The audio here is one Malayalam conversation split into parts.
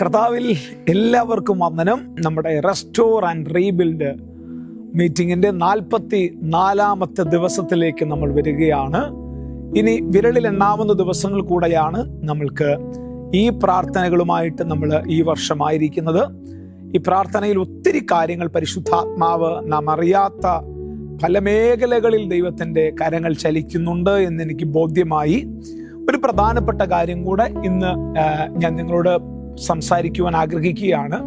കർത്താവിൽ എല്ലാവർക്കും വന്ദനം. നമ്മുടെ റെസ്റ്റോർ ആൻഡ് റീബിൽഡ് മീറ്റിംഗിന്റെ നാൽപ്പത്തി നാലാമത്തെ ദിവസത്തിലേക്ക് നമ്മൾ വരികയാണ്. ഇനി വിരളിൽ എണ്ണാവുന്ന ദിവസങ്ങൾ കൂടെയാണ് നമ്മൾക്ക് ഈ പ്രാർത്ഥനകളുമായിട്ട് നമ്മൾ ഈ വർഷമായിരിക്കുന്നത് ഈ പ്രാർത്ഥനയിൽ ഒത്തിരി കാര്യങ്ങൾ പരിശുദ്ധാത്മാവ് നാം അറിയാത്ത പല മേഖലകളിൽ ദൈവത്തിന്റെ കരങ്ങൾ ചലിക്കുന്നുണ്ട് എന്നെനിക്ക് ബോധ്യമായി. ഒരു പ്രധാനപ്പെട്ട കാര്യം കൂടെ ഇന്ന് ഞാൻ നിങ്ങളോട് സംസാരിക്കുവാൻ ആഗ്രഹിക്കുകയാണ്.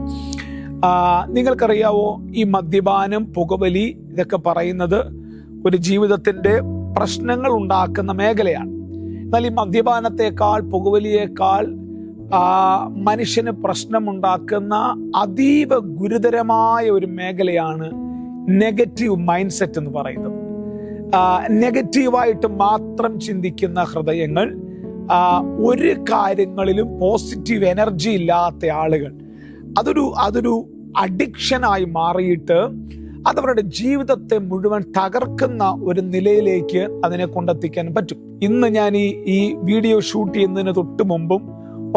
നിങ്ങൾക്കറിയാവോ ഈ മദ്യപാനം പുകവലി ഇതൊക്കെ പറയുന്നത് ഒരു ജീവിതത്തിന്റെ പ്രശ്നങ്ങൾ ഉണ്ടാക്കുന്ന മേഖലയാണ്. എന്നാൽ ഈ മദ്യപാനത്തെക്കാൾ പുകവലിയേക്കാൾ മനുഷ്യന് പ്രശ്നമുണ്ടാക്കുന്ന അതീവ ഗുരുതരമായ ഒരു മേഖലയാണ് നെഗറ്റീവ് മൈൻഡ് സെറ്റ് എന്ന് പറയുന്നത്. നെഗറ്റീവായിട്ട് മാത്രം ചിന്തിക്കുന്ന ഹൃദയങ്ങൾ ഒരു കാര്യങ്ങളിലും പോസിറ്റീവ് എനർജി ഇല്ലാത്ത ആളുകൾ. അതൊരു അതൊരു അഡിക്ഷനായി മാറിയിട്ട് അതവരുടെ ജീവിതത്തെ മുഴുവൻ തകർക്കുന്ന ഒരു നിലയിലേക്ക് അതിനെ കൊണ്ടെത്തിക്കാൻ പറ്റും. ഇന്ന് ഞാൻ ഈ ഈ വീഡിയോ ഷൂട്ട് ചെയ്യുന്നതിന് തൊട്ട് മുമ്പും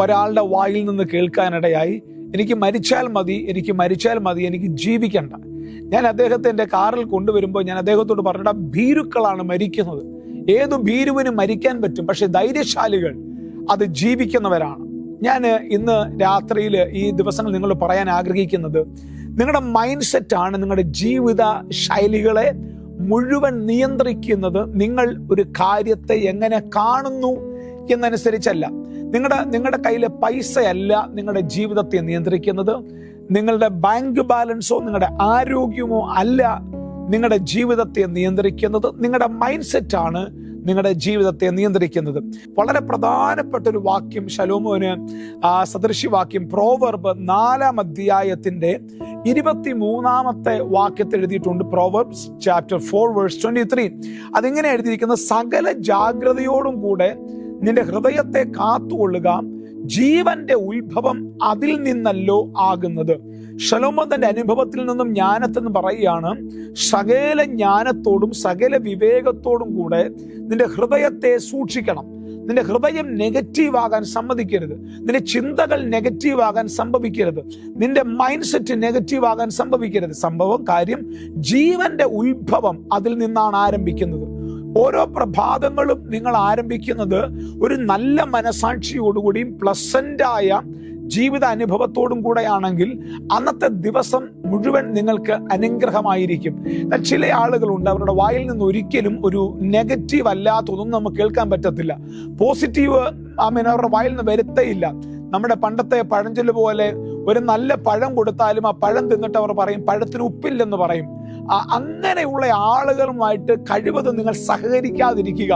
ഒരാളുടെ വായിൽ നിന്ന് കേൾക്കാനിടയായി. എനിക്ക് മരിച്ചാൽ മതി എനിക്ക് മരിച്ചാൽ മതി എനിക്ക് ജീവിക്കണ്ട. ഞാൻ അദ്ദേഹത്തെ എന്റെ കാറിൽ കൊണ്ടുവരുമ്പോൾ ഞാൻ അദ്ദേഹത്തോട് പറഞ്ഞിട്ട് ഭീരുക്കളാണ് മരിക്കുന്നത്. ഏതു ഭീരുവിനും മരിക്കാൻ പറ്റും പക്ഷെ ധൈര്യശാലികൾ അത് ജീവിക്കുന്നവരാണ്. ഞാൻ ഇന്ന് രാത്രിയിൽ ഈ ദിവസങ്ങൾ നിങ്ങൾ പറയാൻ ആഗ്രഹിക്കുന്നത് നിങ്ങളുടെ മൈൻഡ് സെറ്റാണ് നിങ്ങളുടെ ജീവിത ശൈലികളെ മുഴുവൻ നിയന്ത്രിക്കുന്നത് നിങ്ങൾ ഒരു കാര്യത്തെ എങ്ങനെ കാണുന്നു എന്നനുസരിച്ചല്ല. നിങ്ങളുടെ നിങ്ങളുടെ കയ്യിലെ പൈസയല്ല നിങ്ങളുടെ ജീവിതത്തെ നിയന്ത്രിക്കുന്നത്. നിങ്ങളുടെ ബാങ്ക് ബാലൻസോ നിങ്ങളുടെ ആരോഗ്യമോ അല്ല നിങ്ങളുടെ ജീവിതത്തെ നിയന്ത്രിക്കുന്നത് നിങ്ങളുടെ മൈൻഡ് സെറ്റാണ് നിങ്ങളുടെ ജീവിതത്തെ നിയന്ത്രിക്കുന്നത്. വളരെ പ്രധാനപ്പെട്ട ഒരു വാക്യം ശലോമോന് സദൃശിവാക്യം പ്രോവർബ് നാലാം അധ്യായത്തിന്റെ ഇരുപത്തി മൂന്നാമത്തെ വാക്യത്തിൽ എഴുതിയിട്ടുണ്ട്. Proverbs chapter four verse twenty three അതിങ്ങനെ എഴുതിയിരിക്കുന്ന സകല ജാഗ്രതയോടും കൂടെ നിന്റെ ഹൃദയത്തെ കാത്തുകൊള്ളുക ജീവന്റെ ഉത്ഭവം അതിൽ നിന്നല്ലോ ആകുന്നത്. ശലോമോൻ തന്റെ അനുഭവത്തിൽ നിന്നും ജ്ഞാനത്തെന്ന് പറയുകയാണ് സകല ജ്ഞാനത്തോടും സകല വിവേകത്തോടും കൂടെ നിന്റെ ഹൃദയത്തെ സൂക്ഷിക്കണം. നിന്റെ ഹൃദയം നെഗറ്റീവ് ആകാൻ സമ്മതിക്കരുത്. നിന്റെ ചിന്തകൾ നെഗറ്റീവ് ആകാൻ സംഭവിക്കരുത്. നിന്റെ മൈൻഡ് സെറ്റ് നെഗറ്റീവ് ആകാൻ സംഭവിക്കരുത്. സംഭവം കാര്യം ജീവന്റെ ഉത്ഭവം അതിൽ നിന്നാണ് ആരംഭിക്കുന്നത്. ഓരോ പ്രഭാതങ്ങളും നിങ്ങൾ ആരംഭിക്കുന്നത് ഒരു നല്ല മനസാക്ഷിയോടുകൂടിയും പ്ലസന്റായ ജീവിത അനുഭവത്തോടും കൂടെയാണെങ്കിൽ അന്നത്തെ ദിവസം മുഴുവൻ നിങ്ങൾക്ക് അനുഗ്രഹമായിരിക്കും. എന്നാൽ ചില ആളുകളുണ്ട് അവരുടെ വായിൽ നിന്ന് ഒരിക്കലും ഒരു നെഗറ്റീവ് അല്ലാത്തതൊന്നും നമുക്ക് കേൾക്കാൻ പറ്റത്തില്ല. പോസിറ്റീവ് ആ മീൻ അവരുടെ വായിൽ നിന്ന് വരുത്തേയില്ല നമ്മുടെ പണ്ടത്തെ പഴഞ്ചൊല്ല് പോലെ ഒരു നല്ല പഴം കൊടുത്താലും ആ പഴം തിന്നിട്ട് അവർ പറയും പഴത്തിന് ഉപ്പില്ലെന്ന് പറയും. അങ്ങനെയുള്ള ആളുകളുമായിട്ട് കഴിവതും നിങ്ങൾ സഹകരിക്കാതിരിക്കുക.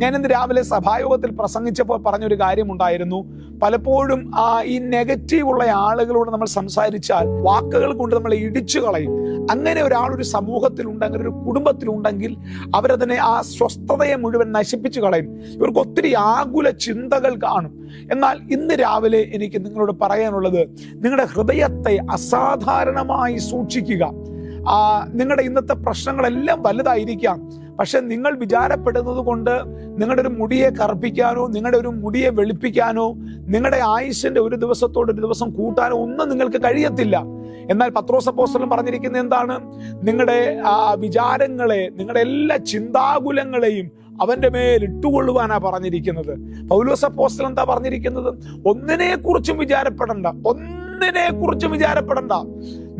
ഞാൻ ഇന്ന് രാവിലെ സഭായോഗത്തിൽ പ്രസംഗിച്ചപ്പോൾ പറഞ്ഞൊരു കാര്യമുണ്ടായിരുന്നു. പലപ്പോഴും ആ ഈ നെഗറ്റീവ് ഉള്ള ആളുകളോട് നമ്മൾ സംസാരിച്ചാൽ വാക്കുകൾ കൊണ്ട് നമ്മൾ ഇടിച്ചു കളയും. അങ്ങനെ ഒരാൾ ഒരു സമൂഹത്തിലുണ്ടെങ്കിൽ ഒരു കുടുംബത്തിലുണ്ടെങ്കിൽ അവരതിനെ ആ സ്വസ്ഥതയെ മുഴുവൻ നശിപ്പിച്ചു കളയും. ഇവർക്ക് ഒത്തിരി ആകുല ചിന്തകൾ കാണും. എന്നാൽ ഇന്ന് രാവിലെ എനിക്ക് നിങ്ങളോട് പറയാനുള്ളത് നിങ്ങളുടെ ഹൃദയത്തെ അസാധാരണമായി സൂക്ഷിക്കുക. നിങ്ങളുടെ ഇന്നത്തെ പ്രശ്നങ്ങളെല്ലാം വലുതായിരിക്കാം. പക്ഷെ നിങ്ങൾ വിചാരപ്പെടുന്നത് കൊണ്ട് നിങ്ങളുടെ ഒരു മുടിയെ കറുപ്പിക്കാനോ നിങ്ങളുടെ ഒരു മുടിയെ വെളുപ്പിക്കാനോ നിങ്ങളുടെ ആയുസിന്റെ ഒരു ദിവസത്തോട് ഒരു ദിവസം കൂട്ടാനോ ഒന്നും നിങ്ങൾക്ക് കഴിയത്തില്ല. എന്നാൽ പത്രോസപ്പോസ്റ്റലും പറഞ്ഞിരിക്കുന്ന എന്താണ്? നിങ്ങളുടെ ആ വിചാരങ്ങളെ നിങ്ങളുടെ എല്ലാ ചിന്താകുലങ്ങളെയും അവന്റെ മേൽ ഇട്ടുകൊള്ളുവാനാ പറഞ്ഞിരിക്കുന്നത്. പൗലോസ് പോസ്റ്റൽ എന്താ പറഞ്ഞിരിക്കുന്നത്? ഒന്നിനെ കുറിച്ചും വിചാരപ്പെടണ്ട. ഒന്നിനെ കുറിച്ചും വിചാരപ്പെടണ്ട.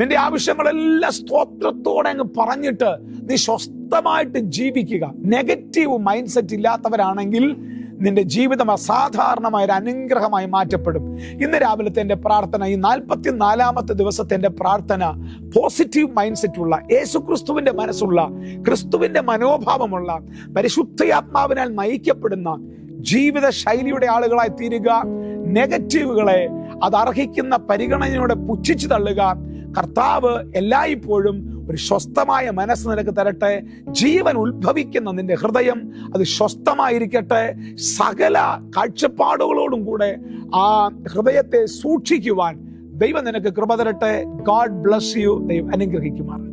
നിന്റെ ആവശ്യങ്ങളെല്ലാം സ്തോത്രത്തോടെ അങ്ങ് പറഞ്ഞിട്ട് നീ സ്വസ്ഥമായിട്ട് ജീവിക്കുക. നെഗറ്റീവ് മൈൻഡ് സെറ്റ് ഇല്ലാത്തവരാണെങ്കിൽ നിന്റെ ജീവിതം അസാധാരണമായ ഒരു അനുഗ്രഹമായി മാറ്റപ്പെടും. ഇന്ന് രാവിലത്തെ എന്റെ പ്രാർത്ഥന ഈ നാൽപ്പത്തി നാലാമത്തെ ദിവസത്തെ എന്റെ പ്രാർത്ഥന പോസിറ്റീവ് മൈൻഡ് സെറ്റുള്ള യേശു ക്രിസ്തുവിന്റെ മനസ്സുള്ള ക്രിസ്തുവിന്റെ മനോഭാവമുള്ള പരിശുദ്ധയാത്മാവിനാൽ നയിക്കപ്പെടുന്ന ജീവിത ശൈലിയുടെ ആളുകളായി തീരുക നെഗറ്റീവുകളെ അതർഹിക്കുന്ന പരിഗണനയോടെ പുച്ഛിച്ചു തള്ളുക കർത്താവ് എല്ലായ്പ്പോഴും ഒരു സ്വസ്ഥമായ മനസ്സ് നിനക്ക് തരട്ടെ. ജീവൻ ഉത്ഭവിക്കുന്ന നിന്റെ ഹൃദയം അത് സ്വസ്ഥമായിരിക്കട്ടെ. സകല കാഴ്ചപ്പാടുകളോടും കൂടെ ആ ഹൃദയത്തെ സൂക്ഷിക്കുവാൻ ദൈവം നിനക്ക് കൃപ തരട്ടെ. ഗാഡ് ബ്ലസ് യു ദൈവം അനുഗ്രഹിക്കുമാർ